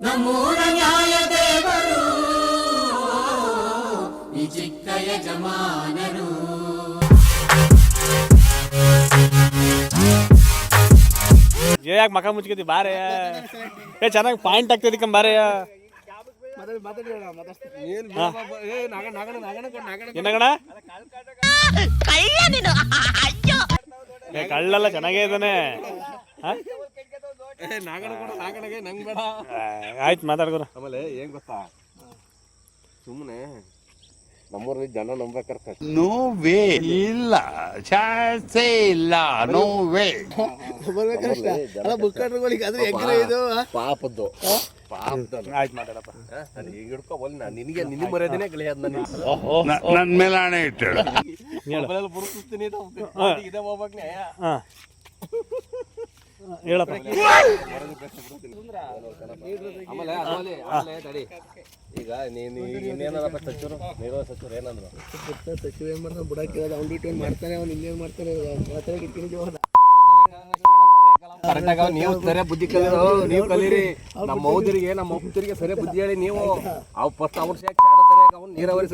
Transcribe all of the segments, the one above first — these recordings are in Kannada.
ನಮ್ಮೂರ ನ್ಯಾಯ ದೇವರು ಈ ಚಿಕ್ಕ ಯಜಮಾನರು ಯಾಕೆ ಮಕ ಮುಚ್ಕತಿ ಬಾರೆ. ಏ ಚೆನ್ನಾಗಿ ಪಾಯಿಂಟ್ ಆಗ್ತದೆ ಕಮ್ ಬಾರೆ ಏನಗಣ ಕಳ್ಳಲ್ಲ ಚೆನ್ನಾಗೇ ಇದ್ದಾನೆ. ಹಾ? ಆಯ್ತು ಮಾತಾಡ್ಕೊರ ಆಮೇಲೆ ಏನ್ ಗೊತ್ತಾ? ಸುಮ್ಮನೆ ನಮ್ಮೂರಲ್ಲಿ ಜನ ನಂಬೇಕಾರೆ ಕಷ್ಟ ನೋ ವೇ ಇಲ್ಲ. ಚಾನ್ಸೇ ಇಲ್ಲ. ನೋ ವೇ ಅಲ್ಲ ಮುಖಂಡರುಗಳಿಗೆ ಅದು ಹೆಂಗ್ರೆ ಇದು ಪಾಪದ್ದು. ಪಾಪದ ಆಯ್ತು ಮಾತಾಡಪ್ಪ. ಈಗ ಹಿಡ್ಕೊ ಬಲ್ಲಿ ನಾನು ನಿನಗೆ ನಿನ್ನ ಮರ್ಯಾದನೆ ಗಳಿಯದ್ ನಾನು ನನ್ನ ಮೇಲೆ ಆಣೆ ಮೊಬೈಲಲ್ಲಿ ಬುರುಕಿಸ್ತೀನಿ ಇದೇ ಹೋಗ್ಬೇಕು ನ್ಯಾಯ. ಹಾ. ಹೇಳಪ್ಪ. ಆಮೇಲೆ ಆಮೇಲೆ ಆಮೇಲೆ ತಡಿ. ಈಗ ನೀನು ಇನ್ನೇನಪ್ಪ ಸಚಿವರು ನೀರೋ ಸಚಿವರು ಏನಂದ್ರು? ಸಚಿವ ಏನ್ ಮಾಡ್ತಾನೆ ಬುಡಕ್ಕೆ ಅವ್ನು ಡ್ಯೂಟಿ ಮಾಡ್ತಾನೆ ಅವ್ನು ಇನ್ನೇನ್ ಮಾಡ್ತಾನೆ ಕರೆಕ್ಟಾಗ ನೀವು ಸರಿಯ ಬುದ್ಧಿ ಕಲಿರೋ ನೀವು ಕಲೀರಿ. ನಮ್ಮ ಮೌದರಿಗೆ, ನಮ್ಮ ಅಪ್ಪರಿಗೆ ಸರಿಯ ಬುದ್ಧಿ ಹೇಳಿ ನೀವು ಅವ್ ಫಸ್ಟ್ ಅವ್ರ ನೀರಾವರಿ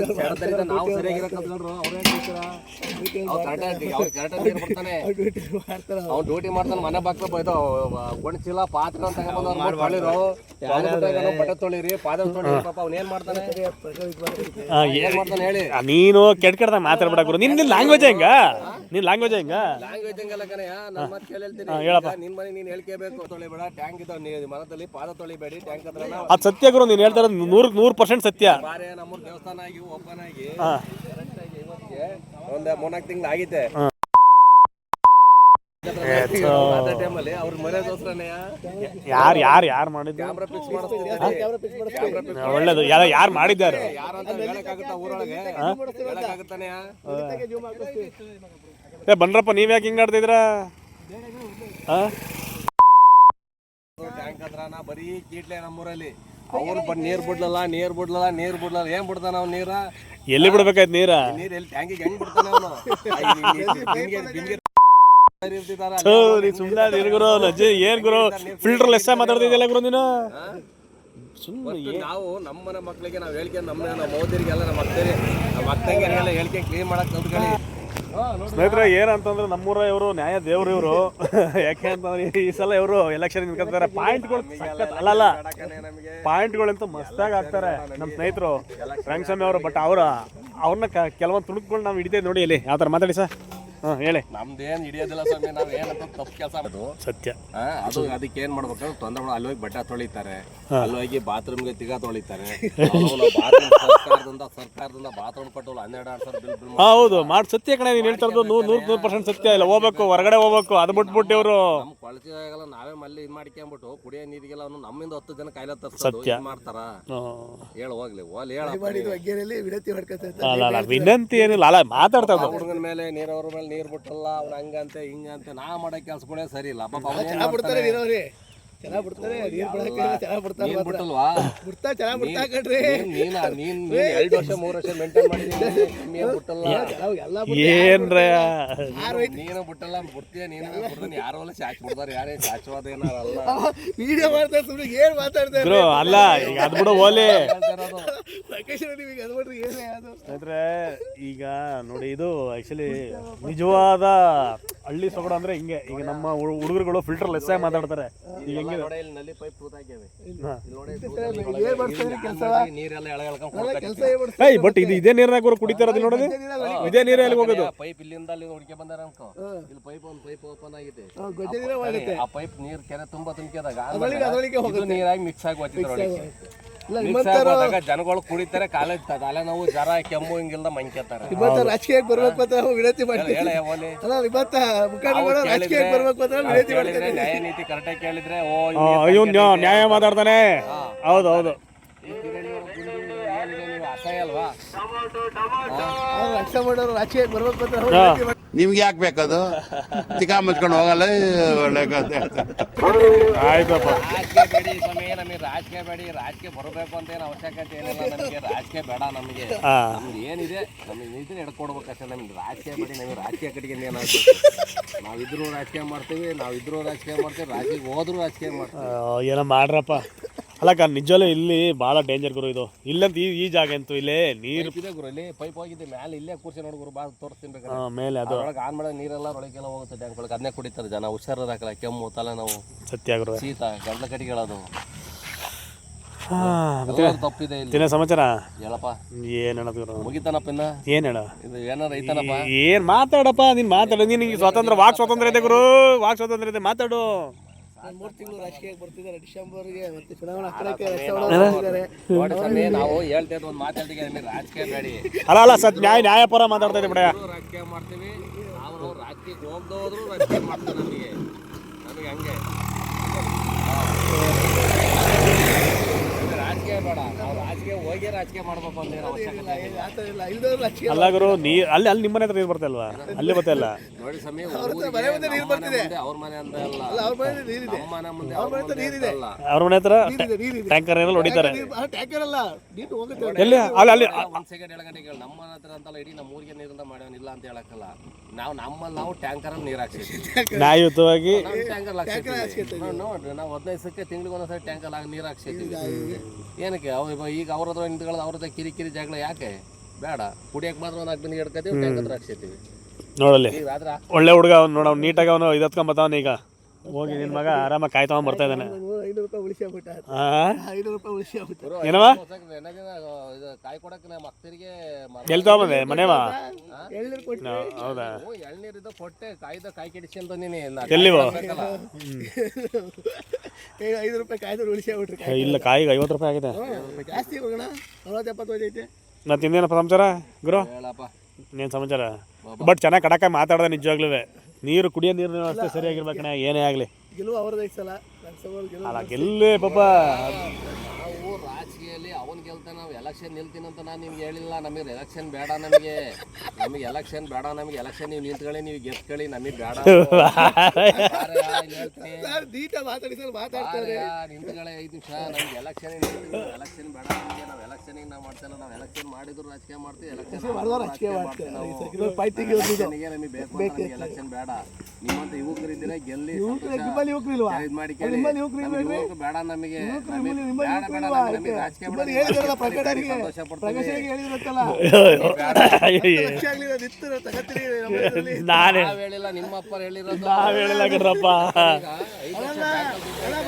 ನಾವು ಅವ್ರು ಅವ್ರು ಕರೆಕ್ಟಾಗಿ ಅವ್ರು ಕರೆಕ್ಟಾಗಿ ನೀರು ಅವ್ನು ಡ್ಯೂಟಿ ಮಾಡ್ತಾನೆ ಮನೆ ಬಾಕ್ಲ ಬೈದು ಗೊಣಚಿಲ್ಲ ಪಾತ್ರ ಅಂತ ಅವ್ರು ತೊಳಿರು ಬಟ್ಟೆ ತೊಳಿರಿ ಪಾದ ತೊಳಿರಿ ಪಾಪ ಅವ್ನು ಏನ್ ಮಾಡ್ತಾನೆ? ಏನ್ ಮಾಡ್ತಾನೆ ಹೇಳಿ? ನೀನು ಕೆಟ್ಟ ಕೆಟ್ಟದಾಗ ಮಾತಾಡ್ಬೇಡ ಗುರು. ನಿನ್ ಲ್ಯಾಂಗ್ವೇಜ್ ಹೆಂಗ? ನಿನ್ ಲ್ಯಾಂಗ್ವೇಜ್ ಹೆಂಗ? ಲ್ಯಾಂಗ್ವೇಜ್ ಹೆಂಗಲ್ಲ ಕಣಯ್ಯ ನಾನು ಮತ್ತೆ ಕೇಳಿ ಹೇಳ್ತೀನಿ. ಹಾ, ಹೇಳಪ್ಪ. ಈಗ ನಿನ್ ಮನೆ ನೀನ್ ಹೇಳ್ಕೇಬೇಕು ತೊಳಿಬೇಡ. ಟ್ಯಾಂಕ್ ಇದ್ದಾವ ನೀ ಮನದಲ್ಲಿ ಪಾದ ತೊಳಿಬೇಡಿ. ಟ್ಯಾಂಕ್ ಹತ್ರ ಆ ಅದ್ ಸತ್ಯ ಗುರು ನೀನ್ ಹೇಳ್ತಾರ ಇರೋದು ನೂರ್ ನೂರ್ ಪರ್ಸೆಂಟ್ ಸತ್ಯ. ದೇವಸ್ಥಾನ ಓಪನ್ ಆಗಿ ಹಾ. ಕರೆಕ್ಟಾಗಿ ಇವತ್ತಿಗೆ ಒಂದ್ ಮೂರ್ನಾಲ್ಕು ತಿಂಗಳು ಆಗೈತೆ ಅದೇ ಟೈಮಲ್ಲಿ ಅವ್ರ ಮರ್ಯಾದೋಸ್ರನೇ ಯಾರ್ ಯಾರ್ ಯಾರ್ ಮಾಡಿದ್ದು? ಕ್ಯಾಮ್ರಾ ಫಿಕ್ಸ್ ಮಾಡಿಸ್ತಿದ್ದಾರೆ ಒಳ್ಳೇದು. ಯಾರ ಯಾರು ಮಾಡಿದ್ದಾರೆ? ಯಾರಂತ ಹೇಳಕ್ಕಾಗುತ್ತಾ ಊರೊಳಗೆ? ಹೇಳಕ್ಕಾಗುತ್ತಾನೆ? ಏ ಬಂದ್ರಪ್ಪ ನೀವ್ ಯಾಕೆ ಹಿಂಗ್ ಆಡ್ತಿದ್ರ? ಟ್ಯಾಂಕ್ ಹತ್ರ ನಾ ಬರೀ ಕೀಟ್ಲೆ ನಮ್ಮೂರಲ್ಲಿ. ಅವ್ರು ಬಂದ್ ನೀರ್ ಬಿಡ್ಲಲ್ಲ ನೀರ್ ಬಿಡ್ಲಲ್ಲ ನೀರ್ ಬಿಡ್ಲಲ್ಲ ಏನ್ ಬಿಡ್ತಾನ ಅವ್ನ ನೀರ? ಎಲ್ಲಿ ಬಿಡ್ಬೇಕಾಯ್ತು ನೀರ? ನೀರ್ ಎಲ್ಲಿ ಟ್ಯಾಂಕಿಗೆ ಹೆಂಗ್ ಬಿಡ್ತಾನೆ ಅವನು? ಥು, ನೀ ಸುಮ್ನೆ ಇರು ಗುರು ನಜ್ಜಿ ಏನ್ ಗುರು? ಫಿಲ್ಟರ್ ಲೆಸ್ ಮಾತಾಡ್ತಿದ್ಯಲ್ಲ ಗುರು ನೀನು? ಸುಮ್ಮನೆ ನಾವು ನಮ್ಮ ಮನೆ ಮಕ್ಳಿಗೆ ನಾವು ಹೇಳ್ಕೊಂಡು ನಮ್ಮ ನಮ್ಮ ಮೋದಿರಿಗೆಲ್ಲ ನಮ್ಮ ಅತ್ತೆ ನಮ್ಮ ಅಕ್ಕಂಗೆಲ್ಲ ಹೇಳ್ಕೊಂಡು ಕ್ಲೀನ್ ಮಾಡಕ್ ಕಲ್ತ್ಕೊಳ್ಳಿ ಸ್ನೇಹಿತರೆ, ಏನಂತಂದ್ರೆ ನಮ್ಮೂರ ಇವರು, ನ್ಯಾಯ ದೇವ್ರು ಇವರು. ಯಾಕೆ ಅಂತಂದ್ರೆ, ಈ ಸಲ ಇವರು ಎಲೆಕ್ಷನ್ ನಿಂತ್ಕೊತಾರೆ. ಪಾಯಿಂಟ್ಗಳು ಅಲ್ಲಲ್ಲ ಪಾಯಿಂಟ್ಗಳಂತೂ ಮಸ್ತಾಗಿ ಆಗ್ತಾರೆ ನಮ್ಮ ಸ್ನೇಹಿತರು ರಂಗಸ್ವಾಮಿ ಅವರು ಬಟ್ ಅವರ ಅವ್ರನ್ನ ಕೆಲವೊಂದು ತುಣುಕ್ಗಳು ನಾವು ಹಿಡಿತೇವೆ ನೋಡಿ ಇಲ್ಲಿ. ಯಾವ ಥರ ಮಾತಾಡಿ ಸರ್? ಹಾಂ ಹೇಳಿ. ನಮ್ದೇನ್ ಹಿಡಿಯೋದಿಲ್ಲ ಸ್ವಾಮಿ ನಾವ್ ಏನಂತ ತಪ್ಪು ಕೆಲಸ ಮಾಡೋದು. ಸತ್ಯ. ಆ, ಅದು ಅದಕ್ಕೆ ಏನ್ ಮಾಡ್ಬೇಕು? ತೊಂದ್ರೆ ಮಾಡ ಅಲ್ಲಿ ಹೋಗಿ ಬಟ್ಟೆ ತೊಳಿತಾರೆ. ಅಲ್ಲಿ ಹೋಗಿ ಬಾತ್ರೂಮ್ಗೆ ತಿಗ ತೊಳಿತಾರೆ. ಬಾತ್ರೂಮ್ ಸರ್ಕಾರದಿಂದ ಸರ್ಕಾರದಿಂದ ಬಾತ್ರೂಮ್ ಕಟ್ಟೋಲ್ಲ ಹನ್ನೆರಡು ಆರು ಸಾವಿರ ಬಿಲ್ ಬಿಲ್ ಹಾಂ ಹೌದು. ಮಾಡಿ ಸತ್ಯ ಕಣೆ ನೀನು ಹೇಳ್ತಾ ಇರೋದು ನೂರು ನೂರು ನೂರು ಪರ್ಸೆಂಟ್ ಸತ್ಯ ಇಲ್ಲ. ಹೋಗ್ಬೇಕು ಹೊರಗಡೆ ಹೋಗ್ಬೇಕು ಅದು ಬಿಟ್ಬಿಟ್ಟಿ ಇವರು ಕೊಳಚೆಲ್ಲ ನಾವೇ ಮಲ್ಲಿ ಇದ್ ಮಾಡ್ಕೊಂಬಿಟ್ಟು ಕುಡಿಯೋ ನೀರಿಗೆಲ್ಲ ಅವ್ನು ನಮ್ಮಿಂದ ಹತ್ತು ಜನ ಕಾಯಿಲೆ ತರ್ಸೋದು ಸತ್ಯ. ಇದ್ ಮಾಡ್ತಾರ? ಹೇಳ ಹೋಗ್ಲಿ ಹೋಗ್ಲಿ ಹೇಳ ವಿನಂತಿ ಮಾಡ್ಕೊತಾ ಅಲ್ಲ ಅಲ್ಲ ವಿನಂತಿ ಏನಿಲ್ಲ. ಅಲ್ಲ ಮಾತಾಡ್ತಾ ಇರೋದು ಹುಡುಗನ ಮೇಲೆ ನೀರವ್ರ ಮೇಲೆ ನೀರ್ ಬಿಟ್ಟಲ್ಲ ಅವ್ನ ಹಂಗಂತೆ ಹಿಂಗಂತೆ ನಾ ಮಾಡೋ ಕೆಲ್ಸಗಳೇ ಸರಿ ಇಲ್ಲ. ಪಾಪ ಅವ್ನ್ ಏನ್ ಚೆನ್ನಾಗ್ ಬಿಡ್ತಾರೆ ಮಾಡ್ತಾನೆ? ನೀರವ್ರಿ. ಚೆನ್ನಾಗ್ ಬಿಡ್ತಾರೆ ನೀರ್ ಬಿಡಕ್ಕೆ ಚೆನ್ನಾಗ್ ಬಿಡ್ತಾರೆ ನೀನ್ ಮಾತ್ರ. ಬಿಟ್ಟಲ್ವಾ? ಬಿಡ್ತಾ ಚೆನ್ನಾಗಿ ಬಿಡ್ತಾ ಕಣ್ರಿ. ನೀನ್ ನೀನ ಎರಡು ವರ್ಷ ಮೂರು ವರ್ಷ ಮೇಂಟೈನ್ ಮಾಡಿದೀನಿ ಕಮ್ಮಿ ಏನ್ ಬಿಟ್ಟಲ್ಲ. ಚೆನ್ನಾಗ್ ಎಲ್ಲ ಏನ್ರ? ನೀನು ಬಿಟ್ಟಲ್ಲ ಬಿಡ್ತೀಯ ನೀನು ಬಿಡ್ತಾನೆ. ಯಾರೋ ಅಲ್ಲ ಸಾಚ್ ಬಿಡ್ತಾರೆ ಯಾರೇ ಸಾಚವಾದ ಏನಾರಲ್ಲ ವಿಡಿಯೋ ಮಾಡ್ತಾರೆ ಸುಮ್ಮನೆ ಏನ್ ಮಾತಾಡ್ತಾರೆ ಗುರು ಅಲ್ಲ ಈಗ ಅದು ಬಿಡು ಓಲಿ. ಲೊಕೇಶನ್ ನಿಮಗೆ ಅದು ಬಿಟ್ರೆ ಏನೇ ಅದು ಸ್ನೇಹಿತರೆ ಈಗ ನೋಡಿ ಇದು ಆ್ಯಕ್ಚುಲಿ ನಿಜವಾದ ಹಳ್ಳಿ ಸೊಗಡು ಅಂದ್ರೆ ಹಿಂಗೆ. ಈಗ ನಮ್ಮ ಹುಡುಗರುಗಳು ಫಿಲ್ಟರ್ ಲೆಸ್ ಆಗಿ ಮಾತಾಡ್ತಾರೆ. ಈಗ ನೋಡಿ ಇಲ್ಲಿ. ನಲ್ಲಿ ಪೈಪ್ ತೂತಾಗ್ಯವೆ. ನೋಡಿ ಕೆಲಸ? ನೀರೆಲ್ಲ ಎಳೆ ಕೆಲಸ ಏನ್ ಮಾಡ್ತಾರೆ ಏಯ್ ಬಟ್ ಇದು ಇದೇ ನೀರ್ನಾಗ ಕೂಡ ಕುಡಿತಾರ ಇರೋದು ನೋಡೋದು ಇದೇ? ನೀರೇ ಅಲ್ಲಿ ಹೋಗೋದು. ಪೈಪ್ ಇಲ್ಲಿಂದ ಅಲ್ಲಿ ಹುಡುಕಿ ಬಂದಾರ ಅನ್ಕೋ. ಇಲ್ಲಿ ಪೈಪ್ ಒಂದು ಪೈಪ್ ಓಪನ್ ಆಗಿದೆ. ಹೋಗುತ್ತೆ. ಆ ಪೈಪ್ ನೀರ್ ಕೆರೆ ತುಂಬಾ ತುಂಬಿದಾಗ ಅದ್ರೊಳಗೆ ನೀರಾಗಿ ಮಿಕ್ಸ್ ಆಗಿ ಹೋಗ್ತಿದ್ರು ಜನಗಳು ಕುಡಿತಾರೆ ಕಾಲೇಜ್ ತಲೆ ನಾವು ಜರ ಕೆಮ್ಮು ಹಿಂಗಿಲ್ದ ಮಂಕೇತಾರೆ. ಇವತ್ತ ರಾಜಕೀಯಕ್ಕೆ ಬರ್ಬೇಕು ಅಂತ ವಿನಂತಿ ಮಾಡ್ತೀವಿ ಅಲ್ಲ ಇವತ್ತ ಮುಖಂಡರುಗಳು ರಾಜಕೀಯಕ್ಕೆ ಬರ್ಬೇಕು ಅಂತ ವಿನಂತಿ ಮಾಡ್ತೀನಿ. ನ್ಯಾಯ ನೀತಿ ಕರೆಕ್ಟಾಗಿ ಕೇಳಿದ್ರೆ ಓ ನ್ಯಾ- ನ್ಯಾಯ ಮಾತಾಡ್ತಾನೆ? ಹೌದು ಹೌದು. ಅಸಹ್ಯ ಅಲ್ವಾ? ರಕ್ಷಣೆ ಮಾಡೋರು ರಾಜಕೀಯಕ್ಕೆ ಬರ್ಬೇಕು ಅಂತ. ನಿಮ್ಗೆ ಯಾಕೆ ಬೇಕದು? ತಿಕಾ ಮುಚ್ಕೊಂಡು ಹೋಗಲ್ಲ ಒಳ್ಳೆ ಕಥೆ. ಆಯ್ತಪ್ಪ. ರಾಜಕೀಯ ಬೇಡಿ ಸ್ವಾಮಿ ನಮಗೆ ರಾಜಕೀಯ ಬೇಡಿ ರಾಜಕೀಯ ಬರಬೇಕು ಅಂತ ಏನು ಅವಶ್ಯಕತೆ ಏನಿಲ್ಲ ನಮಗೆ. ರಾಜಕೀಯ ಬೇಡ ನಮಗೆ. ನಮ್ಗೆ ಏನಿದೆ ನಮಗೆ ನಿಂತು ಎಡ್ಕೊಡ್ಬೇಕಷ್ಟೇ ನಮ್ಗೆ ರಾಜಕೀಯ ಬೇಡಿ ನಮಗೆ ರಾಜಕೀಯ ಕಡೆಗೆ ಏನಾಗ್ಬೇಕು ನಾವಿದ್ರು ರಾಜಕೀಯ ಮಾಡ್ತೀವಿ ನಾವಿದ್ರು ರಾಜಕೀಯ ಮಾಡ್ತೀವಿ ರಾಜಕೀಯ ಹೋದ್ರು ರಾಜಕೀಯ ಮಾಡ್ತೀವಿ. ಏನೋ ಮಾಡ್ರಪ್ಪ. ಅಲ್ಲಕ್ಕ ನಿಜವಲ್ಲೂ ಇಲ್ಲಿ ಭಾಳ ಡೇಂಜರ್ ಗುರು ಇದು. ಇಲ್ಲಂತ ಈ ಈ ಜಾಗ ಅಂತೂ ಇಲ್ಲೇ ನೀರು ಇದೆ ಗುರು ಇಲ್ಲಿ ಪೈಪ್ ಹೋಗಿದೆ ಮೇಲೆ ಇಲ್ಲೇ ಕೂರ್ಸಿ ನೋಡಿಗುರು ಬಾ ತೋರಿಸ್ತೀನಿ ಬೇಕಾದ್ರೆ. ಆ, ಮೇಲೆ ಅದು. ಒಳಗೆ ಆನ್ ಮಾಡೋ ನೀರೆಲ್ಲ ಒಳಗೆಲ್ಲ ಹೋಗುತ್ತೆ ಟ್ಯಾಂಕ್ ಒಳಗೆ. ಅದನ್ನೇ ಕುಡಿತಾರೆ ಜನ ಹುಷಾರ ಹಾಕಲ್ಲ ಕೆಮ್ಮು ತಲೆನೋವು ಸತ್ಯ ಗುರು. ಶೀತ ಗಂಡ ಕಟ್ಟಿಗಳದು ತಪ್ಪಿದೆ ಇಲ್ಲಿ. ತಿನ್ನ ಸಮಾಚಾರ? ಹೇಳಪ್ಪ. ಏನು ಹೇಳೋದು ಗುರು? ಮುಗಿತಾನಪ್ಪ ಇನ್ನ? ಏನು ಹೇಳ? ಇದು ಏನಾರ ಐತನಪ್ಪ? ಏನು ಮಾತಾಡಪ್ಪ ನೀನು ಮಾತಾಡು ನಿನಗೆ ಸ್ವಾತಂತ್ರ್ಯ ವಾಕ್ ಸ್ವಾತಂತ್ರ್ಯ ಇದೆ ಗುರು ವಾಕ್ ಸ್ವಾತಂತ್ರ್ಯ ಇದೆ ಮಾತಾಡು. ಮೂರು ತಿಂಗಳು ರಾಜಕೀಯಕ್ಕೆ ಬರ್ತಿದ್ದಾರೆ. ಡಿಸೆಂಬರ್ಗೆ ಮತ್ತೆ ಚುನಾವಣಾ ಸ್ವಾಮಿ ನಾವು ಹೇಳ್ತೇವೆ ಒಂದು ಮಾತಾಡ್ತೀವಿ ರಾಜಕೀಯ ಬೇಡಿ. ಅಲ್ಲ ಅಲ್ಲ ಸತ್ ನ್ಯಾಯ ನ್ಯಾಯಪರ ಮಾತಾಡ್ತಾ ಇದ್ದೆ ಬಿಡ ರಾಜಕೀಯ ಮಾಡ್ತೀವಿ. ನಾವು ರಾಜಕೀಯಕ್ಕೆ ಹೋಗ್ದೋದ್ರು ರಾಜಕೀಯ ಮಾಡ್ತಾರೆ ನಮಗೆ ಹಂಗೆ ನಮ್ಗೆ ರಾಜಕೀಯ ಬೇಡ ನಾವು ಮಾಡ್ಬೇಕು ಅಂತ ಏನೋ ಅವಶ್ಯಕತೆ ಇಲ್ಲ. ಇಲ್ಲ ರಾಜಕೀಯ ಅಲ್ಲ ಗುರು ನೀ ಅಲ್ಲಿ ಅಲ್ಲಿ ನಿಮ್ಮನೆ ಹತ್ರ ನೀರು ಬರ್ತಲ್ವಾ ಅಲ್ಲಿ ಬರ್ತಲ್ಲ ನೋಡಿ ಸಮಯ ಮನೆ ಮುಂದೆ ನೀರು ಬರ್ತಿದೆ. ಅವ್ರ ಮನೆ ಅಂತ ಅಲ್ಲ. ಅಲ್ಲ ಅವ್ರ ಮನೆ ನಮ್ಮ ಮನೆ ಮುಂದೆ ಅವ್ರ ಅವ್ರ ಮನೆ ಹತ್ರ ಮುಂದೆ ನೀರಿದೆ. ಅಂತ ಅಲ್ಲ ಅವ್ರ ಮನೆ ಹತ್ರ ಟ್ಯಾಂಕರ್ ನೀರಲ್ಲಿ ಹೊಡಿತಾರೆ? ಟ್ಯಾಂಕರ್ ಅಲ್ಲ ನೀರು ಹೋಗುತ್ತೆ. ಎಲ್ಲಿ? ಅಲ್ಲಿ ಅಲ್ಲಿ ಒಂದ್ ಸೆಕೆಂಡ್ ಹೇಳಗಂಟೆ ಕೇಳಿ. ನಮ್ಮ ಹತ್ರ ಅಂತಲ್ಲ ಇಡೀ ನಮ್ಮ ಊರಿಗೆ ನೀರಿಂದ ಮಾಡ್ಯವನಿಲ್ಲ ಅಂತ ಹೇಳಕ್ಕಲ್ಲ. ನಾವು ನಮ್ಮಲ್ಲಿ ನಾವು ಟ್ಯಾಂಕರ್ ಅಲ್ಲಿ ನೀರು ಹಾಕ್ಸಿದ್ವಿ. ನ್ಯಾಯಯುತವಾಗಿ ಟ್ಯಾಂಕರ್ ಹಾಕ್ಸಿದ್ವಿ. ನಾವು ನೋಡ್ರಿ ನಾವು ಹದಿನೈದು ಸಕ್ಕೆ ತಿಂಗಳಿಗೆ ಒಂದೊಂದ್ಸರಿ ಟ್ಯಾಂಕರ್ ಆಗಿ ನೀರು ಹಾಕ್ಸಿದ್ವಿ. ಏನಕ್ಕೆ? ಅವ್ ಇವ- ಈಗ ಅವ್ರ ಹತ್ರ ನಿಂತ್ಕೊಳ್ಳೋದು ಅವ್ರ ಕಿರಿ ಕಿರಿಕಿರಿ ಜಗಳ ಯಾಕೆ? ಬೇಡ. ಕುಡಿಯಕ್ಕೆ ಮಾತ್ರ ಒಂದು ಅಗ್ನಿ ಹಿಡ್ಕೊತೀವಿ ಟ್ಯಾಂಕ್ ಹತ್ರ ಹಾಕ್ಸಿರ್ತೀವಿ. ನೋಡಲ್ಲಿ. ಈಗ ಆದ್ರೆ ಒಳ್ಳೆ ಹುಡುಗ ಅವ್ನು ನೋಡ ಅವ್ನು ನೀಟಾಗಿ ಅವನು ಇದತ್ಕೊಂಬತ್ತವನು ಈಗ. ಹೋಗಿ ನಿನ್ ಮಗ ಆರಾಮಾಗಿ ಕಾಯ್ತಗೊಂಡ್ ಬರ್ತಾ ಇದ್ದಾನೆ. ಐನೂರು ರೂಪಾಯಿ ಉಳಿಸಿ ಆಗ್ಬಿಟ್ಟ. ಹಾಂ ಐನೂರು ರೂಪಾಯಿ ದಿನ ಇದು ಕಾಯಿ ಕೊಡಕ್ಕೆ ನಮ್ಮ ಅಕ್ಕರಿಗೆ ಎಲ್ಲಿ ತಗೊಂಬಂದೆ ಮನೆವ? ಎಳ್ನೀರು ಕೊಟ್ಟು ಹೌದಾ? ಎಳ್ನೀರಿದ್ದು ಕೊಟ್ಟೆ ಕಾಯ್ದ ಕಾಯಿ ನೀನು ಎಲ್ಲಿವೋ? ಐದು ರೂಪಾಯಿ ಕಾಯ್ದು ಇಲ್ಲ ಕಾಯಿಗೆ ಐವತ್ತು ರೂಪಾಯಿ ಆಗಿದೆ. ಜಾಸ್ತಿ ಹೋಗೋಣ. ನಲವತ್ತು ಮತ್ತೆ ಇನ್ನೇನಪ್ಪ ಸಮಾಚಾರ ಗುರು? ಹೇಳಪ್ಪ. ಇನ್ನೇನು ಸಮಾಚಾರ? ಬಟ್ ಚೆನ್ನಾಗಿ ಕಡಕ ಮಾತಾಡ್ದೆ ನಿಜವಾಗ್ಲೂ ನೀರು ಕುಡಿಯೋ ನೀರಿನ ವ್ಯವಸ್ಥೆ ಸರಿಯಾಗಿರ್ಬೇಕಣ್ಣ ಏನೇ ಆಗಲಿ. ಗೆಲುವು ಅವ್ರದ್ದು ಐದು ಸಲ. ಅಲ್ಲ ಗೆಲ್ಲೇ ಪಾಪ. ಗೆಲ್ತ ನಾವು ಎಲೆಕ್ಷನ್ ನಿಲ್ತೀನಿ ಅಂತ ನಾನು ನಿಮ್ಗೆ ಹೇಳಿಲ್ಲ. ನಮಗೆ ಎಲೆಕ್ಷನ್ ಬೇಡ ನಮಗೆ. ನಮಗೆ ಎಲೆಕ್ಷನ್ ಬೇಡ ನಮಗೆ. ಎಲೆಕ್ಷನ್ ನೀವು ನಿಂತ್ಕೊಳ್ಳಿ ನೀವು ಗೆದ್ಕೊಳ್ಳಿ ನಮಗೆ ಬೇಡ ನಿಂತ್ಕೊಳ್ಳಿ ಐದು ನಿಮಿಷ. ನಮ್ಗೆ ಎಲೆಕ್ಷನ್ ಎಲೆಕ್ಷನ್ ಬೇಡ ನಮಗೆ. ನಾವು ಎಲೆಕ್ಷನ್ ನಾವು ಮಾಡ್ತಾ ಇಲ್ಲ. ನಾವು ಎಲೆಕ್ಷನ್ ಮಾಡಿದ್ರು ರಾಜಕೀಯ ಮಾಡ್ತೀವಿ ಎಲೆಕ್ಷನ್ ನಮಗೆ ಬೇಕು ನಮಗೆ ಎಲೆಕ್ಷನ್ ಬೇಡ. ನಿಮ್ಮಂತ ಯುವಕರಿದ್ದೀರ ಗೆಲ್ಲಿ ಇದ್ ಮಾಡಿ ಬೇಡ ನಮಗೆ. ರಾಜಕೀಯ ಹೇಳಿದ್ರಲ್ಲ ಪ್ರಕಟಣೆಗೆ. ಪ್ರಕಾಶನಿಗೆ. ಲಕ್ಷ ಆಗ್ಲಿಲ್ಲ ತಗತ್ತೀರಿ ನಮ್ಮ ಇದ್ರಲ್ಲಿ. ನಾನೇ ಹೇಳಿಲ್ಲ ನಿಮ್ಮ ಹೇಳಿರೋದು. ನಾವ್ ಹೇಳಿಲ್ಲ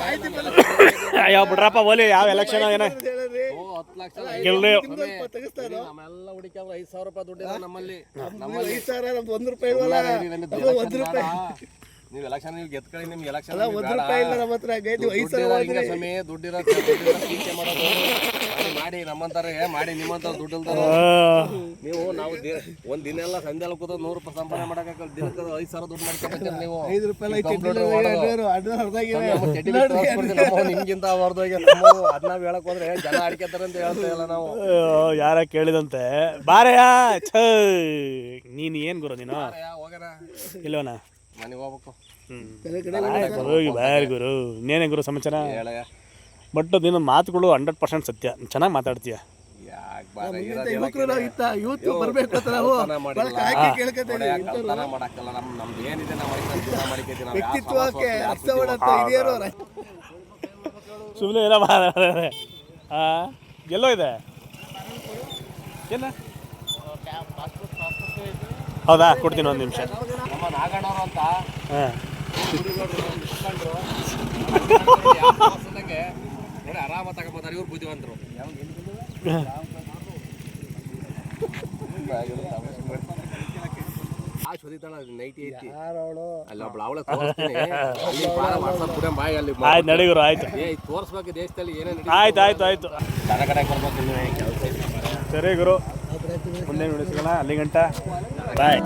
ಮಾಹಿತಿ ಅಯ್ಯೋ ಬಿಡ್ರಪ್ಪ ಓಲಿ ಯಾವ ಎಲೆಕ್ಷನ್ ಏನ? ಹೇಳಿದ್ರಿ. ಓ, ಹತ್ತು ಲಕ್ಷ ಗೆಲ್ದೆ ನಿಮ್ದು ಇಪ್ಪತ್ತು ತೆಗಿಸ್ತಾರೆ ನಮ್ಮೆಲ್ಲ ಹುಡುಕಿಯವ್ರು ಐದು ಸಾವಿರ ರೂಪಾಯಿ ದುಡ್ಡಿದೆ ನಮ್ಮಲ್ಲಿ. ನಮ್ಮಲ್ಲಿ ಐದು ಸಾವಿರ ನಮ್ದು ಒಂದು ರೂಪಾಯಿ ಇಲ್ವಲ್ಲ? ನಮ್ದು ಒಂದು ರೂಪಾಯಿ. ನೀವು ಎಲೆಕ್ಷನ್ ನೀವು ಗೆದ್ಕೊಳ್ಳಿ ನಿಮ್ಗೆ ಎಲೆಕ್ಷನ್ ಅಲ್ಲ ಒಂದು ರೂಪಾಯಿ ಇಲ್ಲ ನಮ್ಮ ಹತ್ರ ಗೈದು ಐದು ಸಾವಿರ ಸಮಯ ದುಡ್ಡಿರೋ ಟೀಕೆ ಮಾಡೋದು. ಮಾಡಿ, ಮಾಡಿ ನಮ್ಮಂತಾರೆ ಮಾಡಿ ನಿಮ್ಮಂತ ದುಡ್ಡು ಇಲ್ದಾರ ನೀವು ನಾವು ಒಂದ್ ದಿನ ಎಲ್ಲ ಸಂಜೆ ಎಲ್ಲ ಕೂತು ನೂರು ರೂಪಾಯಿ ಸಂಪಾದನೆ ಮಾಡಕ್ಕೆ ದಿನಕ್ಕೆ ಐದು ಸಾವಿರ ದುಡ್ಡು ಮಾಡ್ಕೊಬೇಕಂದ್ರೆ ನೀವು. ಐದು ರೂಪಾಯಿ ನಿಮ್ಗಿಂತ ಹೊರ್ದೋಗಿ ಅದನ್ನ ಹೇಳಕ್ ಹೋದ್ರೆ ಜನ ಅಡ್ಕೆತಾರೆ ಅಂತ ಹೇಳ್ತಾ ಇಲ್ಲ ನಾವು. ಯಾರ ಕೇಳಿದಂತೆ. ಬಾರಯ್ಯ ಛೇ. ನೀನ್ ಏನ್ ಗುರು ನೀನು? ಇಲ್ವನ ಮನೆಗೆ ಹೋಗ್ಬೇಕು. ಗುರು ಬಾರಿ ಗುರು ಇನ್ನೇನೇ ಗುರು. ಸಮಾಚಾರ? ಹೇಳಯ್ಯ. ಬಟ್ ನಿನ್ನ ಮಾತುಗಳು ಹಂಡ್ರೆಡ್ ಪರ್ಸೆಂಟ್ ಸತ್ಯ. ಚೆನ್ನಾಗಿ ಮಾತಾಡ್ತೀಯ. ಯಾಕೆ ಬಾರ ಮಾಡಕ್ಕಲ್ಲ. ನಮ್ ನಮ್ದು ಏನಿದೆ ನಾವು ವ್ಯಕ್ತಿತ್ವಕ್ಕೆ ಹಿರಿಯರು ಸುಮ್ಮನೆ ಏನೋ? ಮಾತಾಡ್ತಾರೆ ಆ ಎಲ್ಲೋ ಇದೆ ಹೌದಾ? ಕೊಡ್ತೀನಿ ಒಂದು ನಿಮಿಷ. ನಮ್ಮ ನಾಗಣ್ಣವ್ರು ಅಂತ ನೋಡಿ ಆರಾಮ ತಗೊಂಬತ್ತಾರೆ ಇವ್ರು ಬುದ್ಧಿವಂತರು. ಆ ಶೋಧಿತಾಳ ನೈಟಿ ಐತಿ ಅಲ್ಲ ಒಬ್ಳು ಅವಳ ತೋರಿಸ್ತೀನಿ. ಅಲ್ಲಿ ಬಾಳ ವಾಟ್ಸಪ್ ಕೂಡ ಬಾಯಿ ಅಲ್ಲಿ ಆಯ್ತು ನಡಿ ಗುರು ಆಯ್ತು. ಏ ತೋರಿಸ್ಬೇಕು ದೇಶದಲ್ಲಿ ಏನೇನು ಆಯ್ತು ಆಯ್ತು ಆಯ್ತು. ಕಡೆ ಕಡೆ ಬರ್ಬೇಕು ಇನ್ನು ಕೆಲಸ ಸರಿ ಗುರು. ಮುಂದೆ ನೋಡಿಸ್ಕೊಳ್ಳ ಅಲ್ಲಿ ಗಂಟ ಬಾಯ್